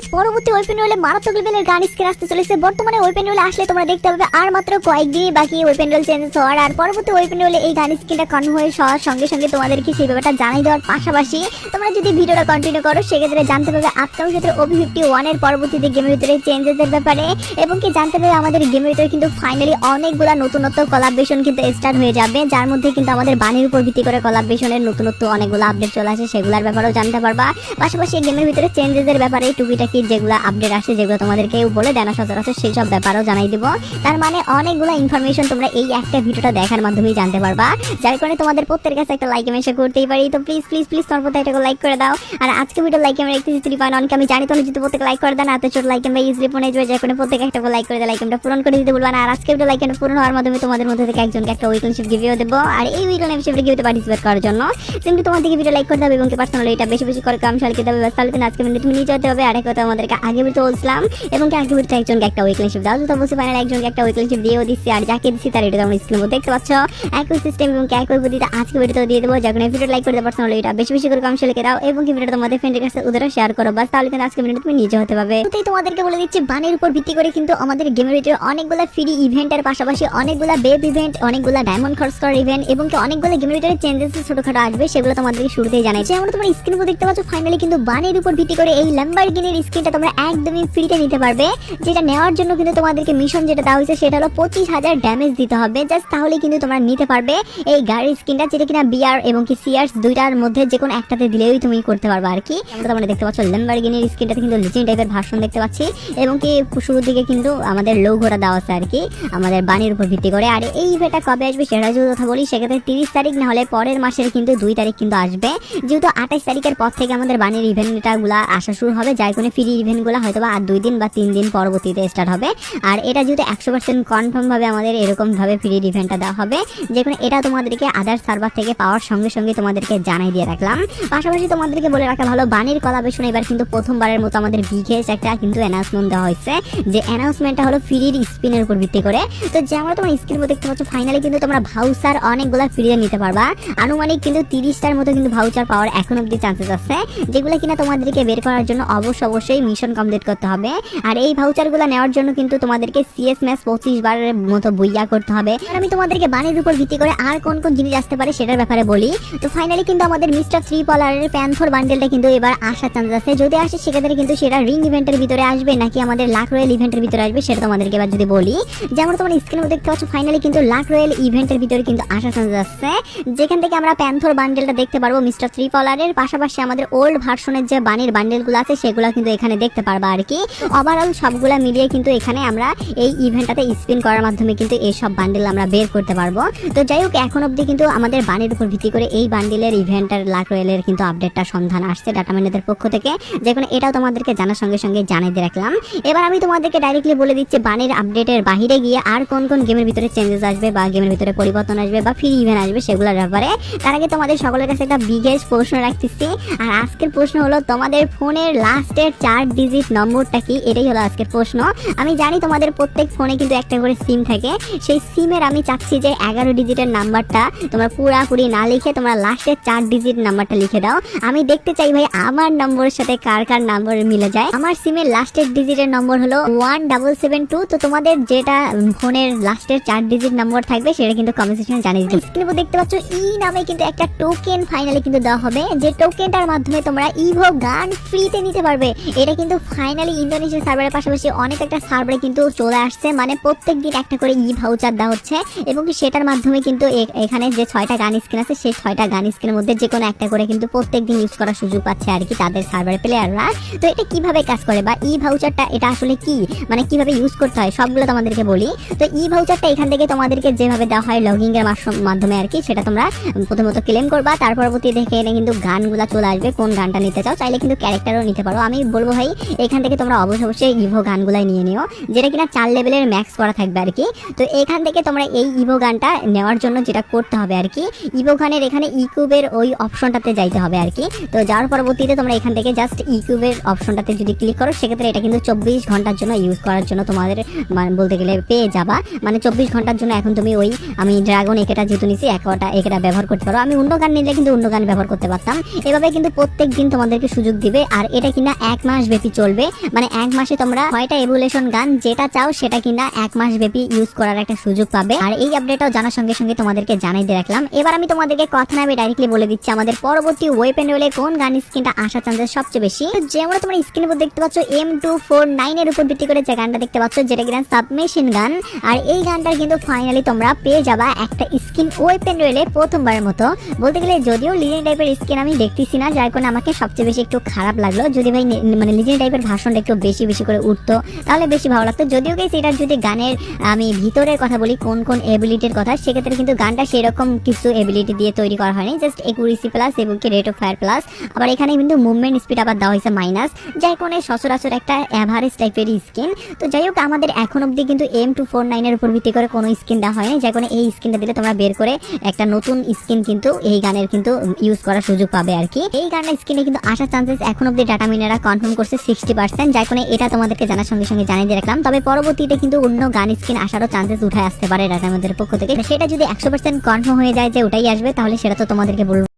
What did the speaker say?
Guys পরবর্তী weapon রোলে মারাত্মক লেভেলের গান স্কিন আসতে চলেছে। বর্তমানে ওয়েপেন রোলে আসলে তোমরা দেখতে পাবে আর মাত্র কয়েকদিনই বাকি ওয়েপেন রোল চেঞ্জ হওয়ার। আর পরবর্তী ওয়েপেন রোলে এই গান কনফার্ম হয়ে হওয়ার সঙ্গে সঙ্গে তোমাদেরকে সেই ব্যাপারটা জানাই দেওয়ার পাশাপাশি তোমরা যদি ভিডিওটা কন্টিনিউ করো, সেক্ষেত্রে জানতে পারবে আপকামিং ক্ষেত্রে ওবি ফিফটি ওয়ানের পরবর্তীতে গেমের ভিতরে চেঞ্জেসের ব্যাপারে। এবং কি জানতে পারবে আমাদের গেমের ভিতরে কিন্তু ফাইনালি অনেকগুলা নতুনত্ব কলাবেশন কিন্তু স্টার্ট হয়ে যাবে, যার মধ্যে কিন্তু আমাদের বাণীর উপর ভিত্তি করে কলাবেশনের নতুনত্ব অনেকগুলো আপডেট চলে আসে, সেগুলোর ব্যাপারেও জানতে পারবা। পাশাপাশি গেমের ভিতরে চেঞ্জেসের ব্যাপারে টুকিটাকি যেগুলো আপডেট আসে, যেগুলো তোমাদেরকে বলে দেয় না সচরাচর, সেই সব ব্যাপারও জানাই দিব। তার মানে অনেকগুলো ইনফরমেশন তোমরা এই একটা ভিডিওটা দেখার মাধ্যমেই জানতে পারবা। যার কারণে তোমাদের প্রত্যেকের কাছে একটা লাইক মেশে করতেই পারি। তো প্লিজ প্লিজ প্লিজ তোমার প্রত্যেক একটা লাইক করে দাও। আর আজকে ভিডিও লাইক আমরা একটি থ্রি পয়েন্ট অনকে আমি জানি তোমরা যদি প্রত্যেক লাইক করে দেন এত ছোট লাইক আমরা ইজিলি পৌঁছে যাবে যার কারণে প্রত্যেক একটা লাইক করে দেয়। লাইক আমরা পূরণ করে দিতে বলবা না। আর আজকে ভিডিও লাইক পূরণ হওয়ার মাধ্যমে তোমাদের মধ্যে থেকে একজনকে একটা উইকলিশিপ গিভিও দেবো। আর এই উইকলিশিপ গিভিতে পার্টিসিপেট করার জন্য তোমার থেকে ভিডিও লাইক করতে হবে এবং পার্সোনাল এটা বেশি বেশি করে কাম শালকে দেবে ব্যাস তাহলে আজকে মিনিট তুমি নিয়ে যেতে হবে। আর এক কথা আমাদেরকে আগে ভিডিও বলছিলাম এবং আগে ভিডিওতে একজনকে একটা উইকলিশিপ দাও। তো অবশ্যই ফাইনাল একজনকে একটা উইকলিশিপ দিয়েও দিচ্ছি আর যাকে দিচ্ছি তার এটা তোমরা স্ক্রিনের মধ্যে দেখতে পাচ্ছ। একই সিস্টেম এবং একই পদ্ধতিতে আজকে ভিডিওতে দিয়ে দেবো। যখন ভিডিও লাইক করতে পার্সোনাল এটা বেশি বেশি করে কাম শালকে দাও এবং কি ভিডিওটা তোমাদের ফ্রেন্ডের কাছে ওদেরও শেয়ার করো। বাস, তাহলে কিন্তু আজকে ভিডিও তুমি নিজে হতে পারবে। তাই তোমাদেরকে বলে দিচ্ছি, বানের উপর ভিত্তি করে কিন্তু আমাদের গেমের ভিতরে অনেকগুলো ফ্রি ইভেন্টের পাশাপাশি অনেকগুলো বেব ইভেন্ট অনেকগুলো ডায়মন্ড খরচ করার ইভেন্ট এবং কি অনেকগুলো গেমের ভিতরে চেঞ্জেস ছোটখাটো আসবে, সেগুলো তোমাদেরকে শুরুতেই জানাই। যেমন তোমরা স্ক্রিন দেখতে পাচ্ছ ফাইনালি কিন্তু বানের উপর ভিত্তি করে এই ল্যাম্বারগিনির স্ক্রিনটা তোমরা একদমই ফ্রিতে নিতে পারবে। যেটা নেওয়ার জন্য কিন্তু তোমাদেরকে মিশন যেটা দেওয়া হয়েছে, সেটা হলো পঁচিশ হাজার ড্যামেজ দিতে হবে। জাস্ট তাহলে কিন্তু তোমরা নিতে পারবে এই গাড়ির স্ক্রিনটা যেটা কিনা বিআর এবং কি সিআরস দুইটার মধ্যে যে কোনো একটাতে দিলেই তুমি করতে পারবে আর কি। আমরা তোমরা দেখতে পাচ্ছ ল্যাম্বারগিনির স্ক্রিনটাতে কিন্তু লিজেন্ড টাইপের ভার্সন দেখতে পাচ্ছি। এবং কি শুরুর দিকে কিন্তু আমাদের লৌঘোটা দেওয়া আছে আর কি, আমাদের বাণীর উপর ভিত্তি করে। আর এই ইভেন্টটা কবে আসবে সেটা যদি কথা বলি, সেক্ষেত্রে তিরিশ তারিখ, না হলে পরের মাসের কিন্তু দুই তারিখ কিন্তু আসবে। যেহেতু আঠাশ তারিখের পর থেকে আমাদের বাণীর ইভেন্টগুলো আসা শুরু হবে, যার কোনো ফ্রি ইভেন্টগুলো হয়তো বা আর দুই দিন বা তিন দিন পরবর্তীতে স্টার্ট হবে। আর এটা যেহেতু একশো পার্সেন্ট কনফার্মভাবে আমাদের এরকমভাবে ফ্রি ইভেন্টটা দেওয়া হবে, যে এটা তোমাদেরকে আদার সার্ভার থেকে পাওয়ার সঙ্গে সঙ্গে তোমাদেরকে জানাই দিয়ে রাখলাম। পাশাপাশি তোমাদেরকে বলে রাখা ভালো, বাণীর কলাবেশন এবার কিন্তু প্রথমবারের মতো আমাদের বিঘেস একটা কিন্তু অ্যানাউন্সমেন্ট দেওয়া হয়েছে, যে অ্যানাউন্সমেন্টটা হলো ফ্রির স্পিনের উপর ভিত্তি করে। তো যে আমরা তোমার স্ক্রিন দেখতে পাচ্ছ ফাইনালি কিন্তু তোমরা ভাউচার অনেকগুলো ফ্রিতে নিতে পারবা। আনুমানিক কিন্তু তিরিশটার মতো কিন্তু ভাউচার পাওয়ার এখন অব্দি চান্সেস আছে, যেগুলো কিনা তোমাদেরকে বের করার জন্য অবশ্য অবশ্যই মিশন কমপ্লিট করতে হবে। আর এই ভাউচারগুলো নেওয়ার জন্য কিন্তু তোমাদেরকে সিএস ম্যাচ পঁচিশ বারের মতো বইয়া করতে হবে। আর আমি তোমাদেরকে বাণীর উপর ভিত্তি করে আর কোন কোন জিনিস আসতে পারে সেটার ব্যাপারে বলি। তো ফাইনালি কিন্তু আমাদের মিস্টার থ্রি পলারের প্যান্থর বান্ডেলটা কিন্তু এবার আসার চান্স আছে। যদি আসে, সেক্ষেত্রে কিন্তু সেটা রিং ইভেন্টের ভিতরে আসবে নাকি আমাদের লাখ রয়েল ইভেন্টের ভিতরে আসবে সেটা তোমাদেরকে এবার যদি বলি। যেমন তোমার স্ক্রিনে দেখতে পাচ্ছ ফাইনালি কিন্তু লাখ রয়েল ইভেন্টের ভিতরে কিন্তু আসার চান্স আছে। যেখান থেকে আমরা প্যান্থর বান্ডেলটা দেখতে পারব মিস্টার থ্রি পলারের পাশাপাশি আমাদের ওল্ড ভার্সনের যে বাণীর বান্ডেলগুলো আছে, সেগুলো কিন্তু এখানে দেখতে পারবা আর কি। ওভারঅল সবগুলা মিলিয়ে কিন্তু এখানে আমরা এই ইভেন্টটাতে স্পিন করার মাধ্যমে কিন্তু এই সব বান্ডেল আমরা বের করতে পারব। তো যাই হোক, এখন অবধি কিন্তু আমাদের বাণীর উপর ভিত্তি করে এই বান্ডেলের ইভেন্টের লাখ রয়েলের কিন্তু আপডেটটা সন্ধান আসছে ডাটা ম্যানেজার পক্ষ থেকে। যেখানে এটাও তোমাদেরকে জানার সঙ্গে সঙ্গে জানিয়ে দিয়ে রাখলাম। এবার আমি তোমাদেরকে ডাইরেক্টলি বলে দিচ্ছি বাণীর আপডেটের বাইরে গিয়ে আর কোন কোন গেমের ভিতরে চেঞ্জেস আসবে বা গেমের ভিতরে পরিবর্তন আসবে বা ফ্রি ইভেন্ট আসবে সেগুলোর ব্যাপারে। তার আগে তোমাদের সকলের কাছে একটা বিগেস্ট প্রশ্ন রাখতেছি। আর আজকের প্রশ্ন হলো, তোমাদের ফোনের লাস্টের চার ডিজিট নম্বরটা কি? এটাই হলো আজকের প্রশ্ন। আমি জানি তোমাদের প্রত্যেক ফোনে কিন্তু একটা করে সিম থাকে। সেই সিমের আমি চাচ্ছি যে এগারো ডিজিটের নাম্বারটা তোমরা পুরাপুরি না লিখে তোমরা লাস্টের চার ডিজিট নাম্বারটা লিখে দাও। আমি দেখতে চাই ভাই, আমার নম্বরের সাথে কার কার নাম্বার মিলে যায়? আমার সিমের লাস্টের ডিজিটের নম্বর হলো ওয়ান ডাবল সেভেন টু তো তোমাদের যেটা ফোনের লাস্টের চার ডিজিট নম্বর থাকবে, সেটা কিন্তু কমেন্ট সেকশনে জানিয়ে দিতে স্ক্রিনে দেখতে পাচ্ছ ই নামে কিন্তু একটা টোকেন ফাইনালি কিন্তু দেওয়া হবে। যে টোকেনটার মাধ্যমে তোমরা ইভো গান ফ্রিতে নিতে পারবে। এটা কিন্তু ফাইনালি ইন্দোনেশিয়া সার্ভারের পাশাপাশি অনেক একটা সার্ভারে কিন্তু চলে আসছে। মানে প্রত্যেক দিন একটা করে ই ভাউচার দেওয়া হচ্ছে এবং সেটার মাধ্যমে কিন্তু এখানে যে ছয়টা গান স্ক্রিন আছে, সেই ছয়টা গান স্ক্রিনের মধ্যে যে কোনো একটা করে কিন্তু প্রত্যেক দিন ইউজ করার সুযোগ পাচ্ছে আর কি তাদের সার্ভারে প্লেয়াররা তো এটা কীভাবে কাজ করে বা ই ভাউচারটা এটা আসলে কি? মানে কীভাবে ইউজ করতে হয়? সবগুলো তোমাদেরকে বলি। তো ই ভাউচারটা এখান থেকে তোমাদেরকে যেভাবে দেওয়া হয় লগিং এর মাস- মাধ্যমে আর কি, সেটা তোমরা প্রথমত ক্লেম করবা। তার পরবর্তী দেখে এনে কিন্তু গানগুলো চলে আসবে। কোন গানটা নিতে চাও, চাইলে কিন্তু ক্যারেক্টারও নিতে পারো। আমি বলব ভাই, এখান থেকে তোমরা অবশ্যই অবশ্যই ইভো গানগুলাই নিয়ে নিও, যেটা কিনা চার লেভেলের ম্যাক্স করা থাকবে আর কি। তো এখান থেকে তোমরা এই ইভো গানটা নেওয়ার জন্য যেটা করতে হবে আর কি, ইভো গানের এখানে ইকুবের ওই অপশনটাতে যাইতে হবে আর কি। তো যাওয়ার পরবর্তীতে তোমরা এখান থেকে জাস্ট ইকুবের অপশনটাতে যদি ক্লিক করো, সেক্ষেত্রে এটা কিন্তু চব্বিশ ঘণ্টার জন্য ইউজ করার জন্য তোমাদের মানে বলতে গেলে পেয়ে যাবা। মানে চব্বিশ ঘণ্টার জন্য এখন তুমি ওই, আমি ড্রাগন একেটা যেহেতু নিছি, একটা একেটা ব্যবহার করতে পারো। আমি অন্য গান নিলে কিন্তু অন্য গান ব্যবহার করতে পারতাম। এভাবে কিন্তু প্রত্যেক দিন তোমাদেরকে সুযোগ দিবে। আর এটা কিনা এক মাস ব্যাপী চলবে। মানে এক মাসে তোমরা ছয়টা এভুলেশন গান, যেটা চাও সেটা কিনা এক মাস ব্যাপী ইউজ করার একটা সুযোগ পাবে। আর এই আপডেটটাও জানার সঙ্গে সঙ্গে তোমাদেরকে জানাই দিয়ে রাখলাম। এবার আমি তোমাদেরকে কথা না আমি ডাইরেক্টলি বলে দিচ্ছি আমাদের পরবর্তী ওয়েপেন রোলে কোন গান স্কিনটা আসার চান্সেস সবচেয়ে বেশি? যেমন তোমরা স্ক্রিনের উপর দেখতে পাচ্ছ এম টু ফোর নাইনের উপর ভিত্তি করে যে গানটা দেখতে পাচ্ছ, যেটা কিনা সাবমেশিন গান। আর এই গানটার কিন্তু ফাইনালি তোমরা পেয়ে যাবা একটা স্কিন ওয়েপেন রয়েলে প্রথমবারের মতো। বলতে গেলে যদিও লিজেন্ড টাইপের স্কিন আমি দেখতেছি না, যার কারণে আমাকে সবচেয়ে বেশি একটু খারাপ লাগল। যদি ভাই মানে লিজেন্ড টাইপের ভাষণটা একটু বেশি বেশি করে উঠতো, তাহলে বেশি ভালো লাগতো। যদিও গেছে এটার যদি গানের, আমি ভিতরের কথা বলি, কোন কোন এবিলিটির কথা, সেক্ষেত্রে কিন্তু গানটা সেরকম কিছু এবিলিটি দিয়ে তৈরি করা হয়নি। জাস্ট একুরেসি প্লাস এবং কি রেট অফ ফায়ার প্লাস আবার এখানে কিন্তু মুভমেন্ট স্পিড আবার দেওয়া হয়েছে মাইনাস যাই কোনো সচরাচর একটা অ্যাভারেজ টাইপের স্কিন তো যাই হোক, আমাদের এখন অবধি কিন্তু এম টু ফোর নাইনের উপর ভিত্তি করে কোনো স্কিন দেওয়া হয়নি। যাই কোনো এই স্কিনটা দিলে তোমরা বের করে একটা নতুন স্কিন কিন্তু এই গানের কিন্তু ইউজ করার সুযোগ পাবে আর কি। এই গানের স্কিনে কিন্তু আসার চান্সেস এখন অবধি ডাটা মিনারা কনফার্ম করছে সিক্সটি পার্সেন্ট যাই কোনো এটা তোমাদেরকে জানার সঙ্গে সঙ্গে জানিয়ে দিয়ে রাখলাম। তবে পরবর্তীতে কিন্তু অন্য গান স্কিন আসারও চান্সেস উঠে আসতে পারে রাজামদের পক্ষ থেকে। সেটা যদি একশো পার্সেন্ট কনফার্ম হয়ে যায় যে ওটাই আসবে, তাহলে সেটা তো তোমাদেরকে বলব।